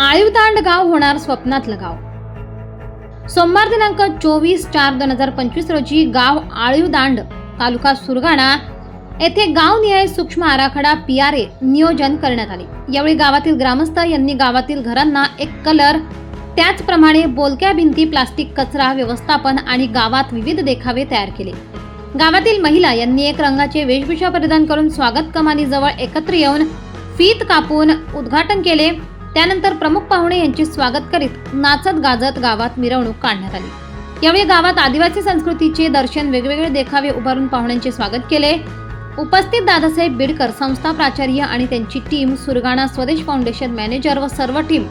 आळीवतांड गाव होणार स्वप्नातलं गाव. सोमवार दिनांक चोवीस चार दोन हजार पंचवीस रोजी गाव आळीवदांड तालुका सुरगाणा येथे गावनिहाय सूक्ष्म आराखडा पी आर ए नियोजन करण्यात आले. यावेळी गावातील ग्रामस्थ यांनी गावातील घरांना एक कलर त्याचप्रमाणे बोलक्या भिंती प्लास्टिक कचरा व्यवस्थापन आणि गावात विविध देखावे तयार केले. गावातील महिला यांनी एक रंगाचे वेशभूषा परिधान करून स्वागत कमानीजवळ एकत्र येऊन फीत कापून उद्घाटन केले. त्यानंतर प्रमुख पाहुणे यांचे स्वागत करीत नाचत गाजत गावात मिरवणूक काढण्यात आली. यावेळी गावात आदिवासी संस्कृतीचे दर्शन वेगवेगळे देखावे उभारून पाहुण्यांचे स्वागत केले. उपस्थित दादासाहेब बिडकर संस्था प्राचार्य आणि त्यांची team Surgana Swadesh foundation manager व सर्व टीम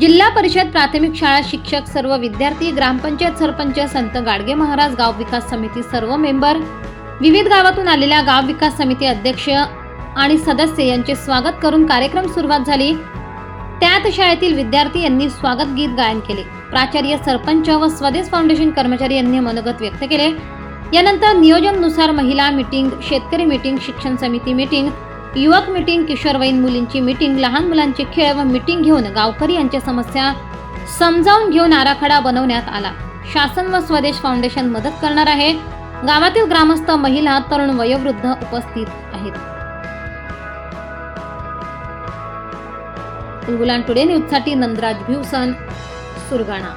जिल्हा परिषद प्राथमिक शाळा शिक्षक सर्व विद्यार्थी ग्रामपंचायत सरपंच संत गाडगे महाराज गाव विकास समिती सर्व मेंबर विविध गावातून आलेल्या गाव विकास समिती अध्यक्ष आणि सदस्य यांचे स्वागत करून कार्यक्रम सुरुवात झाली. त्यात शाळेतील विद्यार्थी यांनी स्वागत गीत गायन केले. प्राचार्य सरपंच व स्वदेश फाउंडेशन कर्मचारी यांनी मनोगत व्यक्त केले. यानंतर नियोजननुसार महिला मीटिंग शेतकरी मीटिंग शिक्षण समिती मीटिंग युवक मीटिंग किशोरवयीन मुलींची मीटिंग लहान मुलांचे खेळ व मीटिंग घेऊन गावकरी यांच्या समस्या समजावून घेऊन आराखडा बनवण्यात आला. शासन व स्वदेश फाउंडेशन मदत करणार आहे. गावातील ग्रामस्थ महिला तरुण वयोवृद्ध उपस्थित आहेत. उलगुलान टुडे न्यूजसाठी नंदराज भिवसन सुरगाणा.